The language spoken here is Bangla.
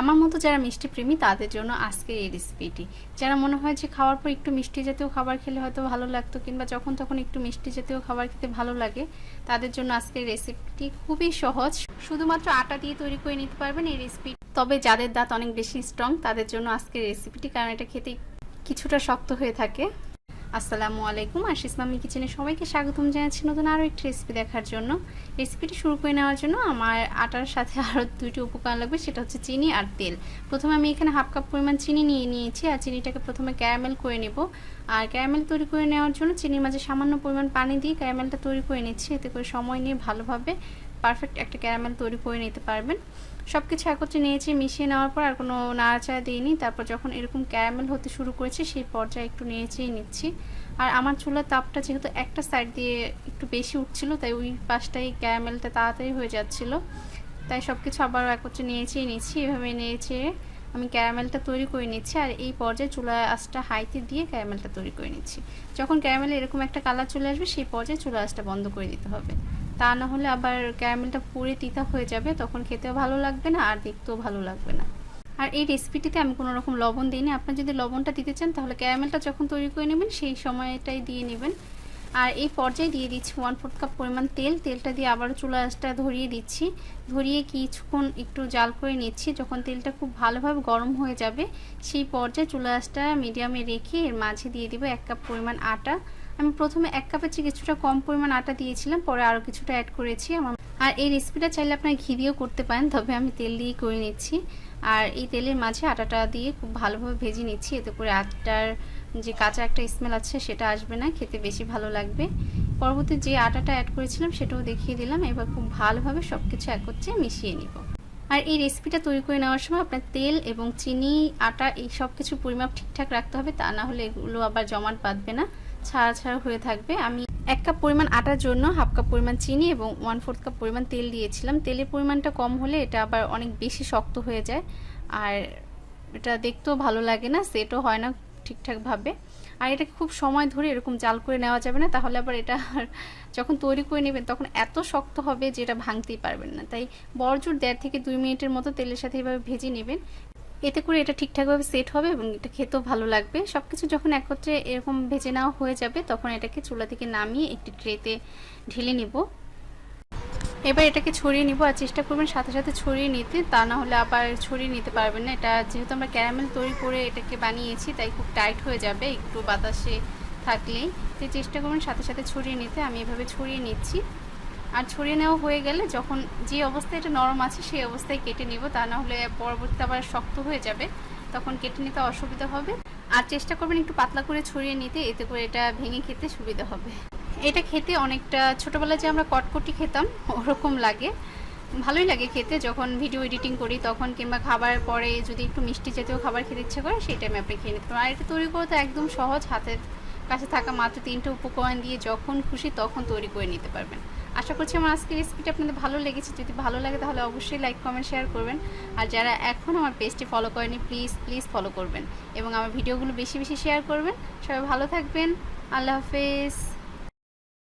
আমার মতো যারা মিষ্টি প্রেমী, তাদের জন্য আজকের এই রেসিপিটি যারা মনে হয় যে খাওয়ার পর একটু মিষ্টি জাতীয় খাবার খেলে হয়তো ভালো লাগতো, কিংবা যখন তখন একটু মিষ্টি জাতীয় খাবার খেতে ভালো লাগে, তাদের জন্য আজকের রেসিপিটি খুবই সহজ। শুধুমাত্র আটা দিয়ে তৈরি করে নিতে পারবেন এই রেসিপি তবে যাদের দাঁত অনেক বেশি স্ট্রং তাদের জন্য আজকের রেসিপিটি কারণ এটা খেতে কিছুটা শক্ত হয়ে থাকে। আসসালামু আলাইকুম, আশিস মামি কিচেনে সবাইকে স্বাগতম জানাচ্ছি নতুন আরও একটি রেসিপি দেখার জন্য। রেসিপিটি শুরু করে নেওয়ার জন্য আমার আটার সাথে আরও দুইটি উপকরণ লাগবে, সেটা হচ্ছে চিনি আর তেল। প্রথমে আমি এখানে হাফ কাপ পরিমাণ চিনি নিয়ে নিয়েছি, আর চিনিটাকে প্রথমে ক্যারামেল করে নেব। আর ক্যারামেল তৈরি করে নেওয়ার জন্য চিনির মাঝে সামান্য পরিমাণ পানি দিয়ে ক্যারামেলটা তৈরি করে নিচ্ছি, এতে করে সময় নিয়ে ভালোভাবে পারফেক্ট একটা ক্যারামেল তৈরি করে নিতে পারবেন। সব কিছু একত্রে নিয়েছি, মিশিয়ে নেওয়ার পর আর কোনো নাড়াচাড়া দিইনি। তারপর যখন এরকম ক্যারামেল হতে শুরু করেছে, সেই পর্যায়ে একটু নেড়েচেয়ে নিচ্ছি। আর আমার চুলার তাপটা যেহেতু একটা সাইড দিয়ে একটু বেশি উঠছিল, তাই ওই পাশটাই ক্যারামেলটা তাড়াতাড়ি হয়ে যাচ্ছিল। তাই সব কিছু আবারও একত্রে নিয়েছেই নিচ্ছি। এভাবে নিয়েছে আমি ক্যারামেলটা তৈরি করে নিচ্ছি আর এই পর্যায়ে চুলা আঁচটা হাইতে দিয়ে ক্যারামেলটা তৈরি করে নিচ্ছি। যখন ক্যারামেলে এরকম একটা কালার চলে আসবে, সেই পর্যায়ে চুলা আঁচটা বন্ধ করে দিতে হবে। তা না হলে আবার ক্যারামেলটা পুরে তিতা হয়ে যাবে, তখন খেতেও ভালো লাগবে না আর দেখতেও ভালো লাগবে না। আর এই রেসিপিটিতে আমি কোনো রকম লবণ দিইনি। আপনার যদি লবণটা দিতে চান, তাহলে ক্যারামেলটা যখন তৈরি করে নেবেন, সেই সময়টাই দিয়ে নেবেন। আর এই পর্যায়ে দিয়ে দিচ্ছি ওয়ান ফোর্থ কাপ পরিমাণ তেল। তেলটা দিয়ে আবারও চুলা আঁচটা ধরিয়ে দিচ্ছি। ধরিয়ে কিছুক্ষণ একটু জাল করে নিচ্ছি। যখন তেলটা খুব ভালোভাবে গরম হয়ে যাবে, সেই পর্যায়ে চুলা আঁচটা মিডিয়ামে রেখে এর মাঝে দিয়ে দিব এক কাপ পরিমাণ আটা। আমি প্রথমে এক কাপের চেয়ে কিছুটা কম পরিমাণ আটা দিয়েছিলাম, পরে আরও কিছুটা অ্যাড করেছি আমার। আর এই রেসিপিটা চাইলে আপনারা ঘি দিয়েও করতে পারেন, তবে আমি তেল দিয়ে করে নিচ্ছি। আর এই তেলের মাঝে আটাটা দিয়ে খুব ভালোভাবে ভেজে নিচ্ছি। এতে করে আটার যে কাঁচা একটা স্মেল আছে, সেটা আসবে না, খেতে বেশি ভালো লাগবে। পরবর্তী যে আটাটা অ্যাড করেছিলাম, সেটাও দেখিয়ে দিলাম। এবার খুব ভালোভাবে সব কিছু একত্রে মিশিয়ে নিব। আর এই রেসিপিটা তৈরি করে নেওয়ার সময় আপনার তেল এবং চিনি, আটা, এই সব কিছু পরিমাপ ঠিকঠাক রাখতে হবে। তা না হলে এগুলো আবার জমাট বাঁধবে না, ছাড়া ছাড়া হয়ে থাকবে। আমি এক কাপ পরিমাণ আটার জন্য হাফ কাপ পরিমাণ চিনি এবং ওয়ান ফোর্থ কাপ পরিমাণ তেল দিয়েছিলাম। তেলের পরিমাণটা কম হলে এটা আবার অনেক বেশি শক্ত হয়ে যায়। আর এটা দেখতেও ভালো লাগে না, সেটও হয় না। ঠিকঠাকভাবে। আর এটাকে খুব সময় ধরে এরকম জাল করে নেওয়া যাবে না, তাহলে আবার এটা যখন তৈরি করে নেবেন তখন এত শক্ত হবে যে এটা ভাঙতেই পারবেন না। তাই বড়জোর দেড় থেকে দুই মিনিটের মতো তেলের সাথে এভাবে ভেজে নেবেন। এতে করে এটা ঠিকঠাকভাবে সেট হবে এবং এটা খেতেও ভালো লাগবে। সব কিছু যখন একত্রে এরকম ভেজে নেওয়া হয়ে যাবে তখন এটাকে চুলা থেকে নামিয়ে একটি ট্রেতে ঢেলে নিব। এবার এটাকে ছড়িয়ে নিব আর চেষ্টা করবেন সাথে সাথে ছড়িয়ে নিতে। তা না হলে আবার ছড়িয়ে নিতে পারবেন না। এটা যেহেতু আমরা ক্যারামেল তৈরি করে এটাকে বানিয়েছি, তাই খুব টাইট হয়ে যাবে একটু বাতাসে থাকলেই। তো চেষ্টা করবেন সাথে সাথে ছড়িয়ে নিতে। আমি এভাবে ছড়িয়ে নিচ্ছি। আর ছড়িয়ে নেওয়া হয়ে গেলে যখন যে অবস্থায় এটা নরম আছে, সেই অবস্থায় কেটে নিব। তা না হলে পরবর্তীতে আবার শক্ত হয়ে যাবে। তখন কেটে নিতে অসুবিধা হবে। আর চেষ্টা করবেন একটু পাতলা করে ছড়িয়ে নিতে। এতে করে এটা ভেঙে খেতে সুবিধা হবে। এটা খেতে অনেকটা, ছোটোবেলায় যে আমরা কটকটি খেতাম, ওরকম লাগে। ভালোই লাগে খেতে, যখন ভিডিও এডিটিং করি, তখন কিংবা খাবার পরে যদি একটু মিষ্টি জাতীয় খাবার খেতে ইচ্ছে করে, সেই টাইমে আপনি খেয়ে নিতে পারেন। আর এটা তৈরি করে তো একদম সহজ, হাতের কাছে থাকা মাত্র তিনটে উপকরণ দিয়ে যখন খুশি তখন তৈরি করে নিতে পারবেন। আশা করছি আমার আজকের রেসিপিটা আপনাদের ভালো লেগেছে। যদি ভালো লাগে তাহলে অবশ্যই লাইক কমেন্ট শেয়ার করবেন। আর যারা এখন আমার পেজটি ফলো করেনি প্লিজ প্লিজ ফলো করবেন। এবং আমার ভিডিওগুলো বেশি বেশি শেয়ার করবেন। সবাই ভালো থাকবেন। আল্লাহ হাফেজ।